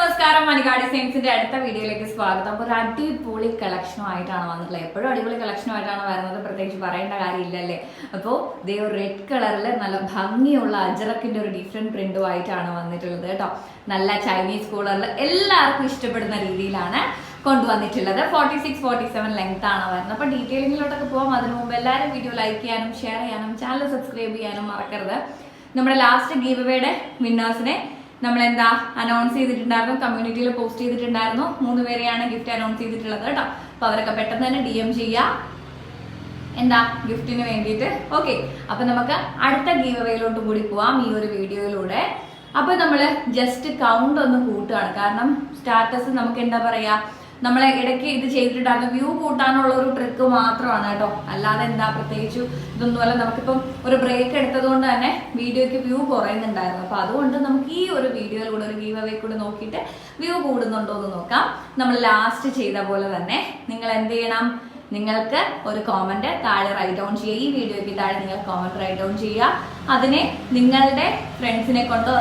നമസ്കാരം. മണികാടി സെയിംസിന്റെ അടുത്ത വീഡിയോയിലേക്ക് സ്വാഗതം. ഒരു അടിപൊളി കളക്ഷനുമായിട്ടാണ് വന്നിട്ടുള്ളത്. എപ്പോഴും അടിപൊളി കളക്ഷനുമായിട്ടാണ് വരുന്നത്. പ്രത്യേകിച്ച് പറയേണ്ട കാര്യമില്ലല്ലേ? അപ്പോൾ ദേ ഒരു റെഡ് കളറിൽ നല്ല ഭംഗിയുള്ള അജറക്കിന്റെ ഒരു ഡിഫറെന്റ് പ്രിന്റും ആയിട്ടാണ് വന്നിട്ടുള്ളത് കേട്ടോ. നല്ല ചൈനീസ് കൂളറിൽ എല്ലാവർക്കും ഇഷ്ടപ്പെടുന്ന രീതിയിലാണ് കൊണ്ടുവന്നിട്ടുള്ളത്. Forty six forty seven length ആണ് വരുന്നത്. അപ്പോൾ ഡീറ്റെയിലിങ്ങിലോട്ടൊക്കെ പോകാം അതിനു മുമ്പ് എല്ലാവരും വീഡിയോ ലൈക്ക് ചെയ്യാനും ഷെയർ ചെയ്യാനും ചാനൽ സബ്സ്ക്രൈബ് ചെയ്യാനും മറക്കരുത്. നമ്മുടെ ലാസ്റ്റ് ഗീവ് വേയുടെ വിന്നേഴ്സിനെ നമ്മൾ എന്താ അനൗൺസ് ചെയ്തിട്ടുണ്ടായിരുന്നു കമ്മ്യൂണിറ്റിയിൽ പോസ്റ്റ് ചെയ്തിട്ടുണ്ടായിരുന്നു. മൂന്ന് പേരെയാണ് ഗിഫ്റ്റ് അനൗൺസ് ചെയ്തിട്ടുള്ളത് കേട്ടോ. അപ്പൊ അവരൊക്കെ പെട്ടെന്ന് തന്നെ ഡി എം ചെയ്യുക എന്താ? ഗിഫ്റ്റിന് വേണ്ടിയിട്ട്. ഓക്കെ അപ്പൊ നമുക്ക് അടുത്ത ഗീവ് അവയിലോട്ട് കൂടി പോവാം ഈ ഒരു വീഡിയോയിലൂടെ അപ്പൊ നമ്മൾ ജസ്റ്റ് കൗണ്ട് ഒന്ന് കൂട്ടുകയാണ് കാരണം സ്റ്റാറ്റസ് നമുക്ക് എന്താ പറയാ? നമ്മളെ ഇടയ്ക്ക് ഇത് ചെയ്തിട്ടുണ്ടായിരുന്നു. വ്യൂ കൂട്ടാനുള്ള ഒരു ട്രിക്ക് മാത്രമാണ് കേട്ടോ. അല്ലാതെ എന്താ പ്രത്യേകിച്ചു ഇതൊന്നുമല്ല. നമുക്കിപ്പം ഒരു ബ്രേക്ക് എടുത്തതുകൊണ്ട് തന്നെ വീഡിയോയ്ക്ക് വ്യൂ കുറയുന്നുണ്ടായിരുന്നു. അപ്പൊ അതുകൊണ്ട് നമുക്ക് ഈ ഒരു വീഡിയോയിലൂടെ ഒരു ഗീവ് അവേ കൂടെ നോക്കിയിട്ട് വ്യൂ കൂടുന്നുണ്ടോ എന്ന് നോക്കാം. നമ്മൾ ലാസ്റ്റ് ചെയ്ത പോലെ തന്നെ നിങ്ങൾ എന്ത് ചെയ്യണം? നിങ്ങൾക്ക് ഒരു കോമന്റ് താഴെ റൈറ്റ് ഡൗൺ ചെയ്യുക. ഈ വീഡിയോയ്ക്ക് താഴെ നിങ്ങൾ കോമന്റ് റൈറ്റ് ഡൗൺ ചെയ്യുക. അതിനെ നിങ്ങളുടെ ഫ്രണ്ട്സിനെ കൊണ്ടോ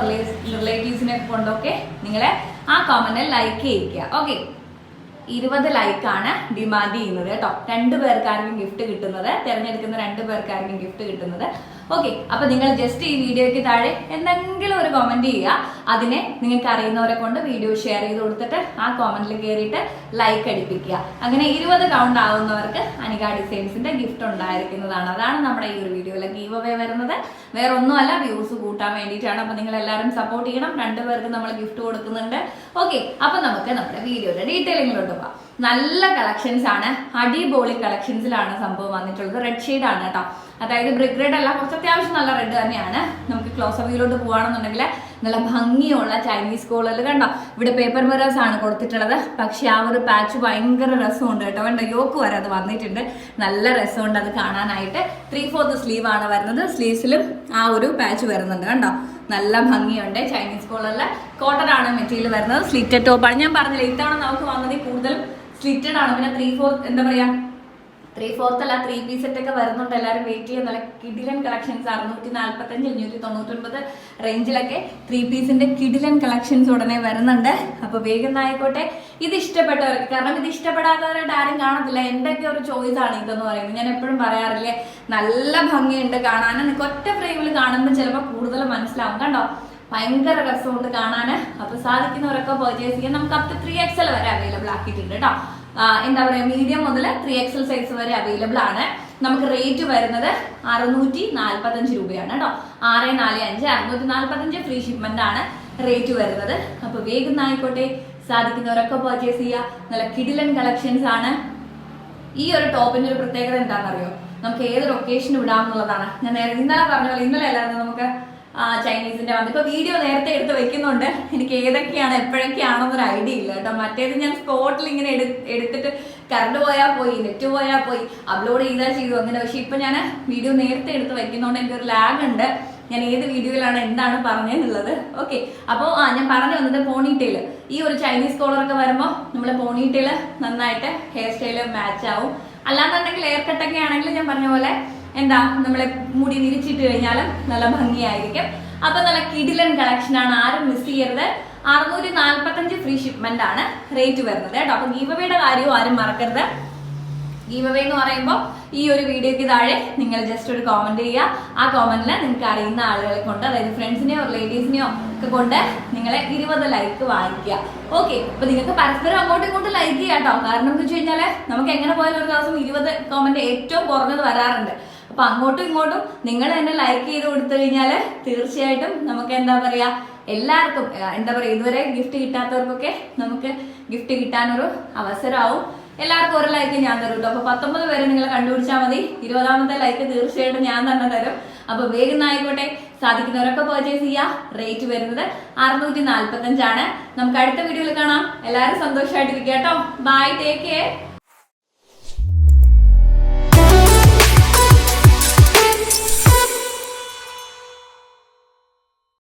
റിലേറ്റീവ്സിനെ കൊണ്ടോ ഒക്കെ നിങ്ങളെ ആ കോമന്റ് ലൈക്ക് ചെയ്യിക്കുക ഓക്കെ ഇരുപത് ലൈക്കാണ് ഡിമാൻഡ് ചെയ്യുന്നത് കേട്ടോ. രണ്ടു പേർക്കായിരിക്കും ഗിഫ്റ്റ് കിട്ടുന്നത്. തിരഞ്ഞെടുക്കുന്ന രണ്ടു പേർക്കായിരിക്കും ഗിഫ്റ്റ് കിട്ടുന്നത്. ഓക്കെ അപ്പൊ നിങ്ങൾ ജസ്റ്റ് ഈ വീഡിയോയ്ക്ക് താഴെ എന്തെങ്കിലും ഒരു കമന്റ് ചെയ്യുക. അതിനെ നിങ്ങൾക്ക് അറിയുന്നവരെ കൊണ്ട് വീഡിയോ ഷെയർ ചെയ്ത് കൊടുത്തിട്ട് ആ കോമന്റിൽ കയറിയിട്ട് ലൈക്ക് അടിപ്പിക്കുക. അങ്ങനെ ഇരുപത് കൗണ്ട് ആവുന്നവർക്ക് അനിക ഡിസൈൻസിന്റെ ഗിഫ്റ്റ് ഉണ്ടായിരിക്കുന്നതാണ്. അതാണ് നമ്മുടെ ഈ ഒരു വീഡിയോയിലെ ഗീവ് അവേ വരുന്നത്. വേറെ ഒന്നുമല്ല വ്യൂസ് കൂട്ടാൻ വേണ്ടിയിട്ടാണ്. അപ്പൊ നിങ്ങൾ എല്ലാവരും സപ്പോർട്ട് ചെയ്യണം. രണ്ടുപേർക്ക് നമ്മൾ ഗിഫ്റ്റ് കൊടുക്കുന്നുണ്ട്. ഓക്കെ അപ്പൊ നമുക്ക് നമ്മുടെ വീഡിയോയുടെ ഡീറ്റെയിലിങ്ങിലോട്ട് പോവാം. നല്ല കളക്ഷൻസ് ആണ്. അടിപൊളി കളക്ഷൻസിലാണ് സംഭവം വന്നിട്ടുള്ളത്. റെഡ് ഷെയ്ഡ് ആണ് കേട്ടോ അതായത് ബ്രിഗ് റെഡ് അല്ല കുറച്ച് അത്യാവശ്യം നല്ല റെഡ് തന്നെയാണ്. നമുക്ക് ക്ലോസ് വ്യൂയിലോട്ട് പോവാണെന്നുണ്ടെങ്കിൽ നല്ല ഭംഗിയുള്ള ചൈനീസ് കോളർ കണ്ടോ? ഇവിടെ പേപ്പർ മിറേഴ്സ് ആണ് കൊടുത്തിട്ടുള്ളത്. പക്ഷെ ആ ഒരു പാച്ച് ഭയങ്കര രസമുണ്ട് കേട്ടോ കണ്ടോ? യോക്ക് വരെ അത് വന്നിട്ടുണ്ട്. നല്ല രസമുണ്ട് അത് കാണാനായിട്ട്. ത്രീ ഫോർത്ത് സ്ലീവ് ആണ് വരുന്നത്. സ്ലീവ്സിലും ആ ഒരു പാച്ച് വരുന്നുണ്ട് കണ്ടോ? നല്ല ഭംഗിയുണ്ട് ചൈനീസ് കോളറിൽ കോട്ടൺ ആണ് മെറ്റീരിയൽ വരുന്നത്. സ്ലിറ്റഡ് ടോപ്പാണ് ഞാൻ പറഞ്ഞില്ല ഇത്തവണ നമുക്ക് വന്നത് കൂടുതലും സ്ലിറ്റഡ് ആണ്? പിന്നെ ത്രീ ഫോർത്ത് എന്താ പറയാ? ത്രീ ഫോർത്ത് അല്ല ത്രീ പീസ് സെറ്റ് ഒക്കെ വരുന്നുണ്ട്. എല്ലാവരും വെയിറ്റ് ചെയ്യാൻ നല്ല കിഡിലൻ കളക്ഷൻസ് അറുന്നൂറ്റി നാല്പത്തഞ്ച് അഞ്ഞൂറ്റി തൊണ്ണൂറ്റൊൻപത് റേഞ്ചിലൊക്കെ ത്രീ പീസിന്റെ കിഡിലൻ കളക്ഷൻസ് ഉടനെ വരുന്നുണ്ട്. അപ്പൊ വേഗം ആയിക്കോട്ടെ ഇത് ഇഷ്ടപ്പെട്ടവർക്ക് കാരണം ഇത് ഇഷ്ടപ്പെടാത്തവരായിട്ട് ആരും കാണത്തില്ല. എന്റെയൊക്കെ ഒരു ചോയ്സ് ആണ് ഇതെന്ന് പറയുന്നത്. ഞാൻ എപ്പോഴും പറയാറില്ലേ നല്ല ഭംഗിയുണ്ട് കാണാൻ. നിങ്ങൾക്ക് ഒറ്റ ഫ്രെയിമിൽ കാണുമ്പോൾ ചിലപ്പോൾ കൂടുതൽ മനസ്സിലാവും. കണ്ടോ? ഭയങ്കര രസമുണ്ട് കാണാൻ അപ്പൊ സാധിക്കുന്നവരൊക്കെ പർച്ചേസ് ചെയ്യാൻ നമുക്ക് അപ്പ് ത്രീ എക്സൽ വരെ അവൈലബിൾ ആക്കിയിട്ടുണ്ട് കേട്ടോ എന്താ പറയാ മീഡിയം മുതൽ ത്രീ എക്സൽ സൈസ് വരെ അവൈലബിൾ ആണ്. നമുക്ക് റേറ്റ് വരുന്നത് അറുന്നൂറ്റി നാല്പത്തഞ്ച് രൂപയാണ് കേട്ടോ ആറ് നാല് അഞ്ച് അറുന്നൂറ്റി നാല്പത്തഞ്ച് ഫ്രീ ഷിപ്മെന്റ് ആണ് റേറ്റ് വരുന്നത്. അപ്പൊ വേഗം ആയിക്കോട്ടെ സാധിക്കുന്നവരൊക്കെ പർച്ചേസ് ചെയ്യുക നല്ല കിഡിലൻ കളക്ഷൻസ് ആണ്. ഈ ഒരു ടോപ്പിന്റെ ഒരു പ്രത്യേകത എന്താണെന്നറിയോ? നമുക്ക് ഏത് ലൊക്കേഷൻ വിടാം എന്നുള്ളതാണ് ഞാൻ നേരെ ഇന്നലെ പറഞ്ഞ പോലെ ഇന്നലെ അല്ലായിരുന്നു നമുക്ക് ചൈനീസിന്റെ വന്ന്. ഇപ്പൊ വീഡിയോ നേരത്തെ എടുത്ത് വെക്കുന്നുണ്ട്. എനിക്ക് ഏതൊക്കെയാണ് എപ്പോഴൊക്കെയാണെന്നൊരു ഐഡിയ ഇല്ല കേട്ടോ. മറ്റേത് ഞാൻ സ്പോട്ടിൽ ഇങ്ങനെ എടുത്തിട്ട് കറണ്ട് പോയാൽ പോയി നെറ്റ് പോയാൽ പോയി അപ്ലോഡ് ചെയ്താൽ ചെയ്തു അങ്ങനെ. പക്ഷെ ഇപ്പൊ ഞാൻ വീഡിയോ നേരത്തെ എടുത്ത് വെക്കുന്നതുകൊണ്ട് എനിക്കൊരു ലാഗ് ഉണ്ട്. ഞാൻ ഏത് വീഡിയോയിലാണ് എന്താണ് പറഞ്ഞതെന്നുള്ളത് ഓക്കെ അപ്പോൾ ആ ഞാൻ പറഞ്ഞു വന്നത് പോണിറ്റെയിൽ ഈ ഒരു ചൈനീസ് കോളറൊക്കെ വരുമ്പോൾ നമ്മൾ പോണിറ്റെയിൽ നന്നായിട്ട് ഹെയർ സ്റ്റൈൽ മാച്ച് ആവും. അല്ലാന്നുണ്ടെങ്കിൽ എയർ കട്ടൊക്കെ ആണെങ്കിൽ ഞാൻ പറഞ്ഞ പോലെ എന്താ നമ്മളെ മുടി വിരിച്ചിട്ട് കഴിഞ്ഞാൽ നല്ല ഭംഗിയായിരിക്കും. അപ്പൊ നല്ല കിഡിലൻ കളക്ഷൻ ആണ് ആരും മിസ് ചെയ്യരുത്. അറുന്നൂറ്റി നാല്പത്തഞ്ച് ഫ്രീ ഷിപ്മെന്റ് ആണ് റേറ്റ് വരുന്നത് കേട്ടോ. അപ്പൊ ഗീവവയുടെ കാര്യവും ആരും മറക്കരുത്. ഗീവവേ എന്ന് പറയുമ്പോൾ ഈ ഒരു വീഡിയോയ്ക്ക് താഴെ നിങ്ങൾ ജസ്റ്റ് ഒരു കോമന്റ് ചെയ്യുക. ആ കോമന്റിൽ നിങ്ങൾക്ക് അറിയുന്ന ആളുകളെ കൊണ്ട് അതായത് ഫ്രണ്ട്സിനെയോ റിലേറ്റീവ്സിനെയോ ഒക്കെ കൊണ്ട് നിങ്ങളെ ഇരുപത് ലൈക്ക് വാങ്ങിക്കുക. ഓക്കെ അപ്പൊ നിങ്ങൾക്ക് പരസ്പരം അങ്ങോട്ടും ഇങ്ങോട്ടും ലൈക്ക് ചെയ്യാം കേട്ടോ. കാരണം എന്ന് വെച്ച് കഴിഞ്ഞാൽ നമുക്ക് എങ്ങനെ പോയാലും ഒരു ദിവസം ഇരുപത് കോമന്റ് ഏറ്റവും കുറഞ്ഞത് വരാറുണ്ട്. അപ്പൊ അങ്ങോട്ടും ഇങ്ങോട്ടും നിങ്ങൾ തന്നെ ലൈക്ക് ചെയ്ത് കൊടുത്തു കഴിഞ്ഞാൽ തീർച്ചയായിട്ടും നമുക്ക് എന്താ പറയാ എല്ലാവർക്കും എന്താ പറയാ ഇതുവരെ ഗിഫ്റ്റ് കിട്ടാത്തവർക്കൊക്കെ നമുക്ക് ഗിഫ്റ്റ് കിട്ടാനൊരു അവസരമാവും. എല്ലാവർക്കും ഒരു ലൈക്ക് ഞാൻ തരും കേട്ടോ അപ്പൊ പത്തൊമ്പത് പേരെ നിങ്ങൾ കണ്ടുപിടിച്ചാൽ മതി. ഇരുപതാമത്തെ ലൈക്ക് തീർച്ചയായിട്ടും ഞാൻ തന്നെ തരും. അപ്പൊ വേഗം ആയിക്കോട്ടെ സാധിക്കുന്നവരൊക്കെ പർച്ചേസ് ചെയ്യാം. റേറ്റ് വരുന്നത് അറുന്നൂറ്റി നാല്പത്തഞ്ചാണ് നമുക്ക് അടുത്ത വീഡിയോയിൽ കാണാം. എല്ലാവരും സന്തോഷമായിട്ടിരിക്കുക കേട്ടോ ബൈ ടേക്ക് കെയർ